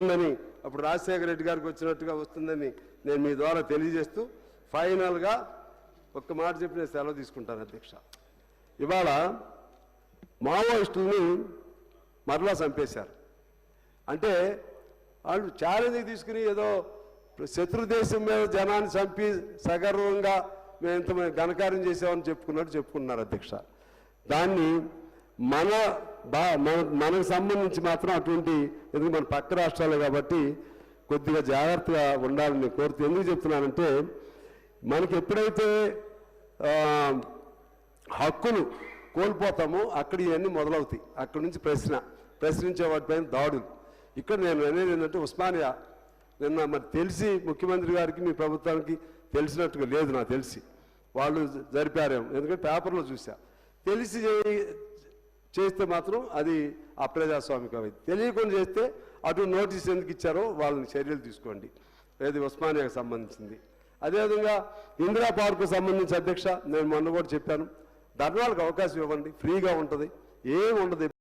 వస్తుందని అప్పుడు రాజశేఖర రెడ్డి గారికి వచ్చినట్టుగా వస్తుందని నేను మీ ద్వారా తెలియజేస్తూ ఫైనల్గా ఒక్క మాట చెప్పి నేను సెలవు తీసుకుంటాను అధ్యక్ష. ఇవాళ మావోయిస్టుల్ని మరలా చంపేశారు. అంటే వాళ్ళు ఛాలెంజ్ తీసుకుని ఏదో శత్రు దేశం మీద జనాన్ని చంపి సగర్వంగా మేము ఇంత ఘనకార్యం చేసామని చెప్పుకున్నట్టు చెప్పుకున్నారు అధ్యక్ష. దాన్ని మన బా మన మనకు సంబంధించి మాత్రం అటువంటి ఎందుకు మన పక్క రాష్ట్రాలు కాబట్టి కొద్దిగా జాగ్రత్తగా ఉండాలని కోరుతూ ఎందుకు చెప్తున్నానంటే మనకి ఎప్పుడైతే హక్కులు కోల్పోతామో అక్కడ ఇవన్నీ మొదలవుతాయి. అక్కడి నుంచి ప్రశ్న ప్రశ్నించే వాటిపైన దాడులు. ఇక్కడ నేను అనేది ఏంటంటే ఉస్మానియా నిన్న మరి తెలిసి ముఖ్యమంత్రి గారికి మీ ప్రభుత్వానికి తెలిసినట్టుగా లేదు నాకు తెలిసి. వాళ్ళు జరిపారేమో ఎందుకంటే పేపర్లో చూసా. తెలిసి చేస్తే మాత్రం అది అప్రజాస్వామికమైంది తెలియకుండా చేస్తే అటు నోటీస్ ఎందుకు ఇచ్చారో వాళ్ళని చర్యలు తీసుకోండి. ఏది ఉస్మానియాకు సంబంధించింది. అదేవిధంగా ఇందిరా పార్కు సంబంధించి అధ్యక్ష నేను మొన్న కూడా చెప్పాను ధర్నాలకు అవకాశం ఇవ్వండి ఫ్రీగా ఉంటుంది ఏమి ఉండదు.